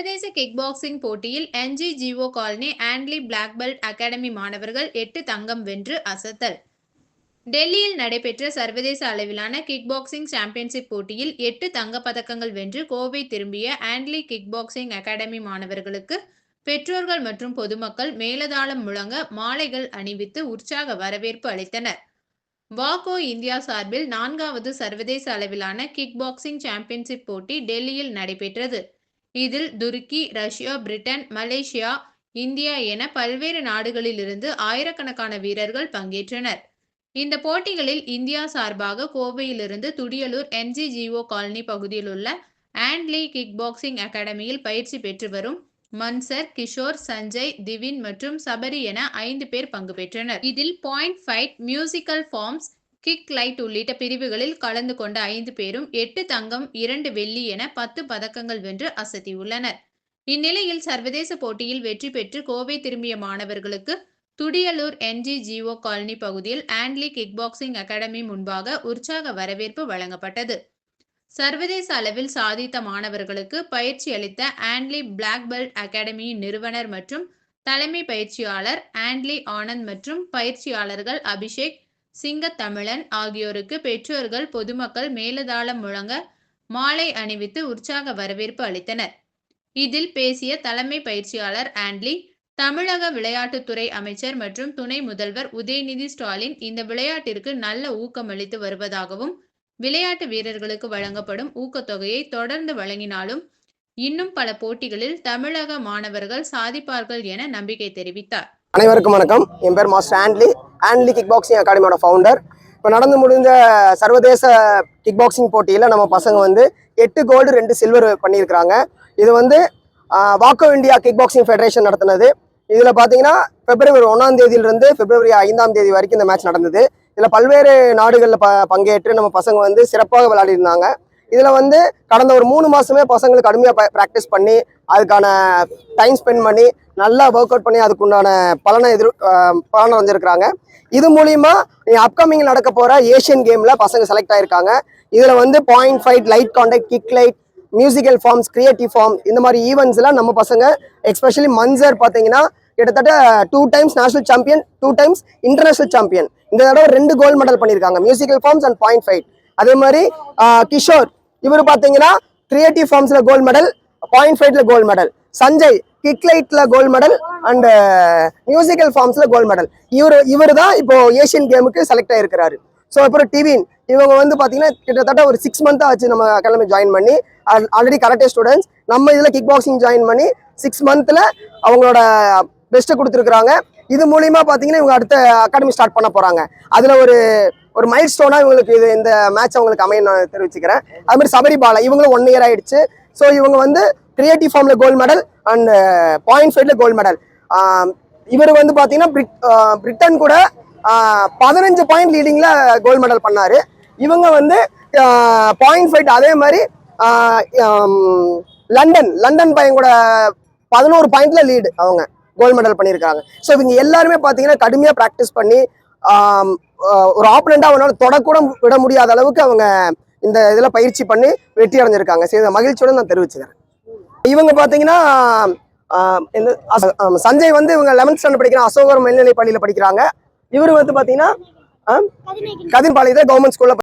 சர்வதேச kick boxing போட்டியில் NGGO colony Andly black belt academy மாணவர்கள் எட்டு தங்கம் வென்று அசத்தல். டெல்லியில் நடைபெற்ற சர்வதேச அளவிலான கிக் பாக்ஸிங் சாம்பியன்ஷிப் போட்டியில் எட்டு தங்கப் பதக்கங்கள் வென்று கோவை திரும்பிய ஆண்ட்லி கிக் பாக்ஸிங் அகாடமி மாணவர்களுக்கு பெற்றோர்கள் மற்றும் பொதுமக்கள் மேலதாளம் முழங்க மாலைகள் அணிவித்து உற்சாக வரவேற்பு அளித்தனர். வாகோ இந்தியா சார்பில் நான்காவது சர்வதேச அளவிலான கிக் பாக்ஸிங் சாம்பியன்ஷிப் போட்டி டெல்லியில் நடைபெற்றது. இதில் துருக்கி ரஷ்யா பிரிட்டன் மலேசியா இந்தியா என பல்வேறு நாடுகளிலிருந்து ஆயிரக்கணக்கான வீரர்கள் பங்கேற்றனர். இந்த போட்டிகளில் இந்தியா சார்பாக கோவையிலிருந்து துடியலூர் என்ஜிஜிஓ காலனி பகுதியில் உள்ள ஆண்ட்லி கிக் பாக்ஸிங் அகாடமியில் பயிற்சி பெற்று வரும் மன்சர் கிஷோர் சஞ்சய் திவின் மற்றும் சபரி என ஐந்து பேர் பங்கு பெற்றனர். இதில் point fight musical forms kick light உள்ளிட்ட பிரிவுகளில் கலந்து கொண்ட ஐந்து பேரும் எட்டு தங்கம் இரண்டு வெள்ளி என பத்து பதக்கங்கள் வென்று அசத்தியுள்ளனர். இந்நிலையில் சர்வதேச போட்டியில் வெற்றி பெற்று கோவை திரும்பிய மாணவர்களுக்கு துடியலூர் என்ஜிஜிஓ காலனி பகுதியில் ஆண்ட்லி கிக் பாக்ஸிங் அகாடமி முன்பாக உற்சாக வரவேற்பு வழங்கப்பட்டது. சர்வதேச அளவில் சாதித்த மாணவர்களுக்கு பயிற்சி அளித்த ஆண்ட்லி பிளாக் பெல்ட் அகாடமியின் நிறுவனர் மற்றும் தலைமை பயிற்சியாளர் ஆண்ட்லி ஆனந்த் மற்றும் பயிற்சியாளர்கள் அபிஷேக் சிங்கத்தமிழன் ஆகியோருக்கு பெற்றோர்கள் பொதுமக்கள் மேலதாளம் முழங்க மாலை அணிவித்து உற்சாக வரவேற்பு அளித்தனர். இதில் பேசிய தலைமை பயிற்சியாளர் ஆண்ட்லி தமிழக விளையாட்டுத்துறை அமைச்சர் மற்றும் துணை முதல்வர் உதயநிதி ஸ்டாலின் இந்த விளையாட்டிற்கு நல்ல ஊக்கமளித்து வருவதாகவும் விளையாட்டு வீரர்களுக்கு வழங்கப்படும் ஊக்கத்தொகையை தொடர்ந்து வழங்கினாலும் இன்னும் பல போட்டிகளில் தமிழக மாணவர்கள் சாதிப்பார்கள் என நம்பிக்கை தெரிவித்தார். அனைவருக்கும் வணக்கம். என் பேர் master Andly. Andly kick boxing அகாடமியோட founder இப்போ நடந்து முடிந்த சர்வதேச கிக் பாக்ஸிங் போட்டியில் நம்ம பசங்க வந்து எட்டு கோல்டு ரெண்டு சில்வர் பண்ணியிருக்கிறாங்க. இது வந்து வாக்கோ இந்தியா கிக் பாக்ஸிங் ஃபெடரேஷன் நடத்தினது. இதில் பார்த்தீங்கன்னா பிப்ரவரி ஒன்றாம் தேதியிலிருந்து பிப்ரவரி ஐந்தாம் தேதி வரைக்கும் இந்த மேட்ச் நடந்தது. இதில் பல்வேறு நாடுகளில் ப பங்கேற்று நம்ம பசங்க வந்து சிறப்பாக விளையாடி இருந்தாங்க இதில் வந்து கடந்த ஒரு மூணு மாதமே பசங்களுக்கு கடுமையாக ப்ராக்டிஸ் பண்ணி அதுக்கான டைம் ஸ்பெண்ட் பண்ணி நல்லா ஒர்க் அவுட் பண்ணி அதுக்குண்டான பலனை எதிர் ஆஹ் பலனை அடைஞ்சிருக்கிறாங்க. இது மூலியமா அப்கமிங் நடக்க போகிற ஏஷியன் கேமில் பசங்க செலக்ட் ஆகிருக்காங்க இதில் வந்து point fight light contact kick light musical forms creative form இந்த மாதிரி ஈவெண்ட்ஸ்லாம் நம்ம பசங்க எஸ்பெஷலி மன்சர் பார்த்தீங்கன்னா கிட்டத்தட்ட two times national champion two times international champion இந்த தடவை ரெண்டு கோல்டு மெடல் பண்ணியிருக்காங்க. Musical forms and point fight அதே மாதிரி கிஷோர் இவர் பார்த்தீங்கன்னா கிரியேட்டிவ் ஃபார்ம்ஸ்ல கோல்டு மெடல் பாயிண்ட் ஃபைட்டில் கோல்டு மெடல் சஞ்சய் கிக் லைட்டில் கோல்டு மெடல் அண்ட் மியூசிக்கல் ஃபார்ம்ஸ்ல கோல்டு மெடல் இவர் இவர் தான் இப்போ ஏஷியன் கேமுக்கு செலக்ட் ஆயிருக்கிறாரு. ஸோ அப்புறம் டிவின் இவங்க வந்து பார்த்தீங்கன்னா கிட்டத்தட்ட ஒரு சிக்ஸ் மந்த் ஆச்சு நம்ம அகாடமி ஜாயின் பண்ணி. ஆல்ரெடி கராட்டே ஸ்டூடெண்ட்ஸ் நம்ம இதில் கிக் பாக்ஸிங் ஜாயின் பண்ணி சிக்ஸ் மந்த்தில் அவங்களோட பெஸ்ட்டை கொடுத்துருக்குறாங்க. இது மூலியமா பார்த்தீங்கன்னா இவங்க அடுத்த அகாடமி ஸ்டார்ட் பண்ண போகிறாங்க அதில் ஒரு ஒரு மைல் ஸ்டோனா இவங்களுக்கு இது இந்த மேட்ச் அவங்களுக்கு அமைய நான் தெரிவிச்சுக்கிறேன். அது மாதிரி சபரிபாலா இவங்களும் ஒன் இயர் ஆயிடுச்சு. ஸோ இவங்க வந்து கிரியேட்டிவ் ஃபார்ம்ல கோல்டு மெடல் அண்ட் பாயிண்ட் ஃபைவ்ல கோல்டு மெடல் இவர் வந்து பார்த்தீங்கன்னா பிரிட் பிரிட்டன் கூட பதினஞ்சு பாயிண்ட் லீடிங்ல கோல்டு மெடல் பண்ணாரு. இவங்க வந்து பாயிண்ட் ஃபைட் அதே மாதிரி லண்டன் லண்டன் பையன் கூட பதினோரு பாயிண்ட்ல லீடு அவங்க. கோல்டு மெடல் பண்ணியிருக்காங்க. ஸோ இவங்க எல்லாருமே பார்த்தீங்கன்னா கடுமையாக ப்ராக்டிஸ் பண்ணி ஒரு ஆப்பனண்டாக அவனால தொடக்கூட விட முடியாத அளவுக்கு அவங்க இந்த இதில் பயிற்சி பண்ணி வெற்றி அடைஞ்சிருக்காங்க. சரி இதை நான் தெரிவிச்சுக்கிறேன். இவங்க பார்த்தீங்கன்னா சஞ்சய் வந்து இவங்க லெவன்த் ஸ்டாண்டர்ட் படிக்கிற அசோகர் மேல்நிலை பள்ளியில் படிக்கிறாங்க. இவர் வந்து பார்த்தீங்கன்னா கதிர்பாளையத்தை கவர்மெண்ட் ஸ்கூலில்